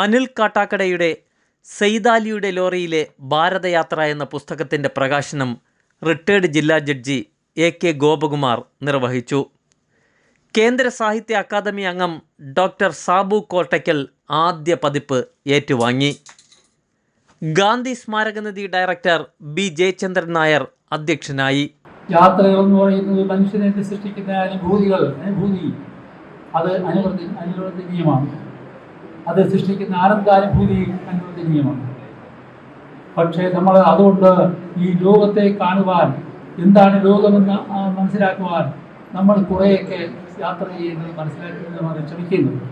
അനിൽ കാട്ടാക്കടയുടെ സെയ്താലിയുടെ ലോറിയിലെ ഭാരതയാത്ര എന്ന പുസ്തകത്തിന്റെ പ്രകാശനം റിട്ടയേർഡ് ജില്ലാ ജഡ്ജി എ കെ ഗോപകുമാർ നിർവഹിച്ചു. കേന്ദ്ര സാഹിത്യ അക്കാദമി അംഗം ഡോക്ടർ സാബു കോട്ടയ്ക്കൽ ആദ്യ പതിപ്പ് ഏറ്റുവാങ്ങി. ഗാന്ധി സ്മാരകനിധി ഡയറക്ടർ ബി ജയചന്ദ്രൻ നായർ അധ്യക്ഷനായി. യാത്രകൾ എന്ന് പറയുന്നത് മനുഷ്യനെ സൃഷ്ടിക്കുന്ന അനുഭൂതികൾ അനുഭൂതി. അത് അനുവർത്തി അനുവർത്തനീയമാണ്. അത് സൃഷ്ടിക്കുന്ന ആനന്ദാനുഭൂതി അനുവദനീയമാണ് പക്ഷേ നമ്മൾ അതുകൊണ്ട് ഈ ലോകത്തെ കാണുവാൻ എന്താണ് ലോകമെന്ന് മനസ്സിലാക്കുവാൻ നമ്മൾ കുറേയൊക്കെ യാത്ര ചെയ്യുന്നത് മനസ്സിലാക്കുന്നത് നമ്മൾ ശ്രമിക്കുന്നുണ്ട്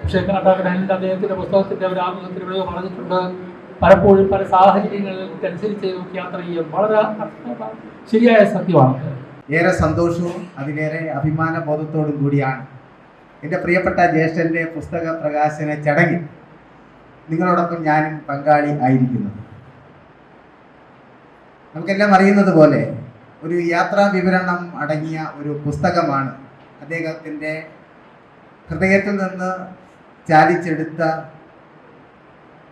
പക്ഷേ കാട്ടാക്കടലിൽ അദ്ദേഹത്തിന്റെ പുസ്തകത്തിന്റെ ഒരു ആമുഖത്തിൽ ഇവിടെ പറഞ്ഞിട്ടുണ്ട് പലപ്പോഴും പല സാഹചര്യങ്ങൾക്കനുസരിച്ച് യാത്ര ചെയ്യാൻ വളരെ ശരിയായ സത്യമാണ്. ഏറെ സന്തോഷവും അതിലേറെ അഭിമാന ബോധത്തോടും കൂടിയാണ് എന്റെ പ്രിയപ്പെട്ട ജ്യേഷ്ഠന്റെ പുസ്തക പ്രകാശന ചടങ്ങിൽ നിങ്ങളോടൊപ്പം ഞാനും പങ്കാളി ആയിരിക്കുന്നത് നമുക്കെല്ലാം അറിയുന്നത് പോലെ ഒരു യാത്രാ വിവരണം അടങ്ങിയ ഒരു പുസ്തകമാണ് അദ്ദേഹത്തിന്റെ ഹൃദയത്തിൽ നിന്ന് ചാലിച്ചെടുത്ത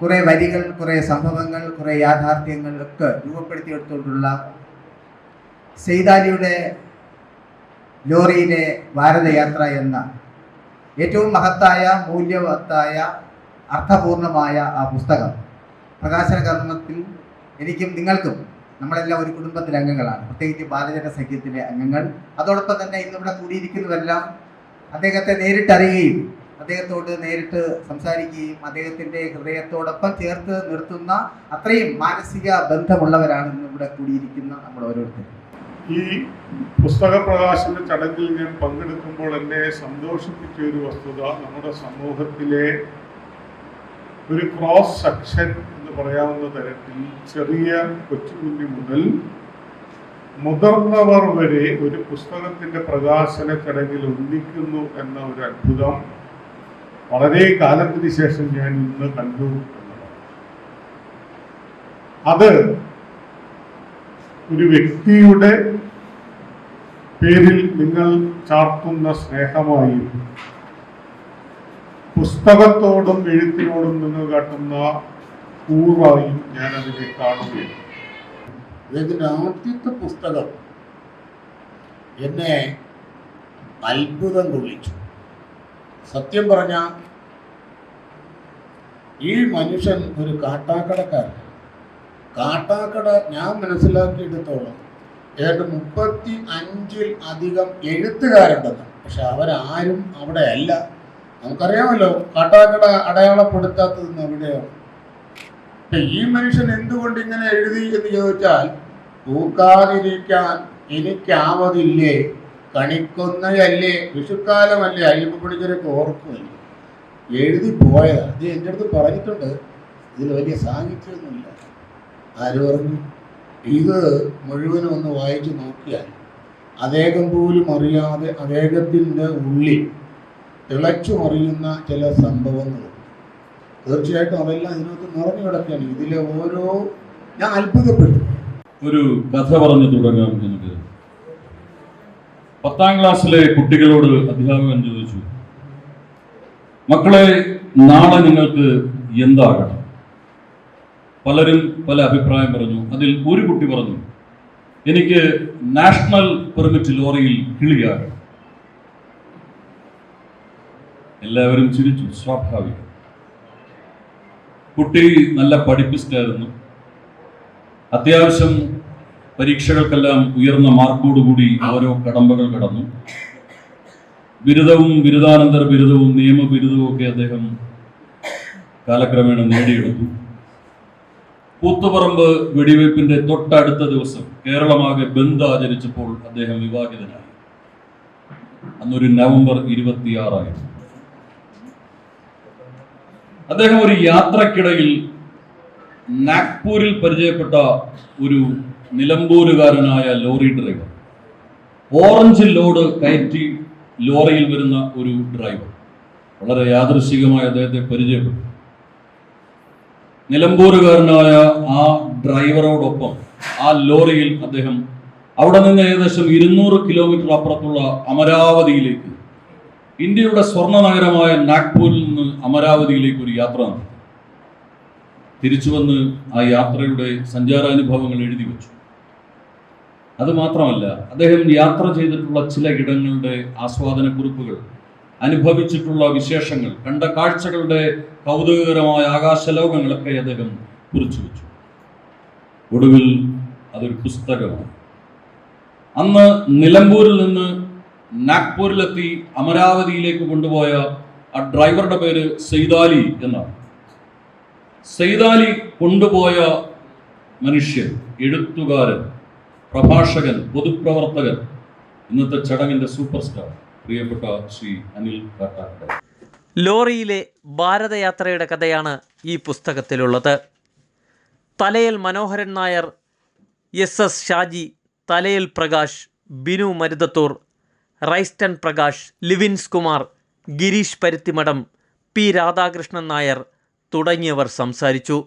കുറേ വരികൾ കുറേ സംഭവങ്ങൾ കുറേ യാഥാർത്ഥ്യങ്ങളൊക്കെ രൂപപ്പെടുത്തിയെടുത്തുകൊണ്ടുള്ള സെയ്താലിയുടെ ലോറിയിലെ ഭാരതയാത്ര എന്ന ഏറ്റവും മഹത്തായ മൂല്യവത്തായ അർത്ഥപൂർണമായ ആ പുസ്തകം. പ്രകാശന കർമ്മത്തിൽ എനിക്കും നിങ്ങൾക്കും നമ്മളെല്ലാം ഒരു കുടുംബത്തിലെ അംഗങ്ങളാണ്. പ്രത്യേകിച്ച് ബാലജന സഖ്യത്തിലെ അംഗങ്ങൾ. അതോടൊപ്പം തന്നെ ഇന്നിവിടെ കൂടിയിരിക്കുന്നതെല്ലാം അദ്ദേഹത്തെ നേരിട്ടറിയുകയും അദ്ദേഹത്തോട് നേരിട്ട് സംസാരിക്കുകയും അദ്ദേഹത്തിന്റെ ഹൃദയത്തോടൊപ്പം ചേർത്ത് നിർത്തുന്ന അത്രയും മാനസിക ബന്ധമുള്ളവരാണ് ഇന്നിവിടെ കൂടിയിരിക്കുന്ന നമ്മൾ ഓരോരുത്തരും ഈ പുസ്തക പ്രകാശന ചടങ്ങിൽ ഞാൻ പങ്കെടുക്കുമ്പോൾ എന്നെ സന്തോഷിപ്പിച്ച ഒരു വസ്തുത നമ്മുടെ സമൂഹത്തിലെ ഒരു ക്രോസ് സെക്ഷൻ എന്ന് പറയാവുന്ന തരത്തിൽ ചെറിയ കൊച്ചുകുഞ്ഞു മുതൽ മുതിർന്നവർ വരെ ഒരു പുസ്തകത്തിന്റെ പ്രകാശന ചടങ്ങിൽ ഒന്നിക്കുന്നു എന്ന ഒരു അത്ഭുതം വളരെ കാലത്തിന് ശേഷം ഞാൻ ഇന്ന് കണ്ടു എന്നതാണ്. അത് ഒരു വ്യക്തിയുടെ പേരിൽ നിങ്ങൾ ചാർത്തുന്ന സ്നേഹമായി പുസ്തകത്തോടും എഴുത്തിനോടും നിങ്ങൾ കാട്ടുന്ന കൂറായും ഞാൻ അതിനെ കാണുകയാണ്. ഇതിന്റെ ആദ്യത്തെ പുസ്തകം എന്നെ അത്ഭുതം കൊള്ളിച്ചു. സത്യം പറഞ്ഞ ഈ മനുഷ്യൻ ഒരു കാട്ടാക്കടക്കാരൻ. കാട്ടാക്കട ഞാൻ മനസ്സിലാക്കിയെടുത്തോളം ഏതാണ്ട് മുപ്പത്തി അഞ്ചിൽ അധികം എഴുത്തുകാരുണ്ടെന്ന്. പക്ഷെ അവരാരും അവിടെ അല്ല നമുക്കറിയാമല്ലോ കാട്ടാക്കട അടയാളപ്പെടുത്താത്തതെന്ന് എവിടെയാണ് പക്ഷെ ഈ മനുഷ്യൻ എന്തുകൊണ്ട് ഇങ്ങനെ എഴുതി എന്ന് ചോദിച്ചാൽ പൂക്കാതിരിക്കാൻ എനിക്കാവതില്ലേ? കണിക്കൊന്നയല്ലേ? വിഷുക്കാലമല്ലേ അയ്യപ്പ പിടിച്ചൊരൊക്കെ ഓർക്കുമല്ലേ. എഴുതി പോയതാണ് ഇത് എന്റെ അടുത്ത് പറഞ്ഞിട്ടുണ്ട്. ഇതിൽ വലിയ സാഹിത്യമൊന്നുമില്ല ആര് പറഞ്ഞു? ഇത് മുഴുവനും ഒന്ന് വായിച്ചു നോക്കിയാൽ അദ്ദേഹം പോലും അറിയാതെ അദ്ദേഹത്തിന്റെ ഉള്ളിൽ തിളച്ചു മറിയുന്ന ചില സംഭവങ്ങളുണ്ട് തീർച്ചയായിട്ടും അതെല്ലാം ഇതിനകത്ത് നിറഞ്ഞു കിടക്കുകയാണ്. ഇതിലെ ഓരോ ഞാൻ അത്ഭുതപ്പെട്ടു. ഒരു കഥ പറഞ്ഞു തുടങ്ങാം എനിക്ക് പത്താം ക്ലാസ്സിലെ കുട്ടികളോട് അധ്യാപകൻ ചോദിച്ചു മക്കളെ നാളെ നിങ്ങൾക്ക് എന്താകണം? പലരും പല അഭിപ്രായം പറഞ്ഞു. അതിൽ ഒരു കുട്ടി പറഞ്ഞു എനിക്ക് നാഷണൽ പെർമിറ്റ് ലോറിയിൽ കിളിയാകണം. എല്ലാവരും ചിരിച്ചു സ്വാഭാവികം. കുട്ടി നല്ല പഠിപ്പിസ്റ്റായിരുന്നു. അത്യാവശ്യം പരീക്ഷകൾക്കെല്ലാം ഉയർന്ന മാർക്കോടുകൂടി ഓരോ കടമ്പകൾ കടന്നു. ബിരുദവും ബിരുദാനന്തര ബിരുദവും നിയമ ബിരുദവും ഒക്കെ അദ്ദേഹം കാലക്രമേണ നേടിയെടുത്തു. കൂത്തുപറമ്പ് വെടിവയ്പ്പിന്റെ തൊട്ടടുത്ത ദിവസം കേരളമാകെ ബന്ദ് ആചരിച്ചപ്പോൾ അദ്ദേഹം വിവാഹിതനായി. അന്നൊരു നവംബർ ഇരുപത്തിയാറായിരുന്നു അദ്ദേഹം ഒരു യാത്രക്കിടയിൽ നാഗ്പൂരിൽ പരിചയപ്പെട്ട ഒരു നിലമ്പൂരുകാരനായ ലോറി ഡ്രൈവർ. ഓറഞ്ച് ലോഡ് കയറ്റി ലോറിയിൽ വരുന്ന ഒരു ഡ്രൈവർ. വളരെ യാദൃശികമായി അദ്ദേഹത്തെ പരിചയപ്പെട്ടു. നിലമ്പൂരുകാരനായ ആ ഡ്രൈവറോടൊപ്പം ആ ലോറിയിൽ അദ്ദേഹം അവിടെ നിന്ന് ഏകദേശം ഇരുന്നൂറ് കിലോമീറ്റർ അപ്പുറത്തുള്ള അമരാവതിയിലേക്ക് ഇന്ത്യയുടെ സ്വർണ നഗരമായ നാഗ്പൂരിൽ നിന്ന് അമരാവതിയിലേക്ക് ഒരു യാത്ര നടത്തി. തിരിച്ചു വന്ന് ആ യാത്രയുടെ സഞ്ചാരാനുഭവങ്ങൾ എഴുതി വെച്ചു. അത് മാത്രമല്ല അദ്ദേഹം യാത്ര ചെയ്തിട്ടുള്ള ചില ഇടങ്ങളുടെ ആസ്വാദന കുറിപ്പുകൾ അനുഭവിച്ചിട്ടുള്ള വിശേഷങ്ങൾ കണ്ട കാഴ്ചകളുടെ കൗതുകകരമായ ആകാശലോകങ്ങളൊക്കെ അദ്ദേഹം കുറിച്ചു വെച്ചു. ഒടുവിൽ അതൊരു പുസ്തകമാണ്. അന്ന് നിലമ്പൂരിൽ നിന്ന് നാഗ്പൂരിലെത്തി അമരാവതിയിലേക്ക് കൊണ്ടുപോയ ആ ഡ്രൈവറുടെ പേര് സെയ്താലി എന്നാണ്. സെയ്താലി കൊണ്ടുപോയ മനുഷ്യൻ എഴുത്തുകാരൻ പ്രഭാഷകൻ പൊതുപ്രവർത്തകൻ ഇന്നത്തെ ചടങ്ങിന്റെ സൂപ്പർ സ്റ്റാർ. പ്രിയപ്പെട്ട ശ്രീ അനിൽ ലോറിയിലെ ഭാരതയാത്രയുടെ കഥയാണ് ഈ പുസ്തകത്തിലുള്ളത്. Thalayil Manoharan Nair S S Shaji Thalayil Prakash Binu Maruthathur Raiston Prakash Livins Kumar Girish Paruthimadom P Radhakrishnan Nair തുടങ്ങിയവർ സംസാരിച്ചു.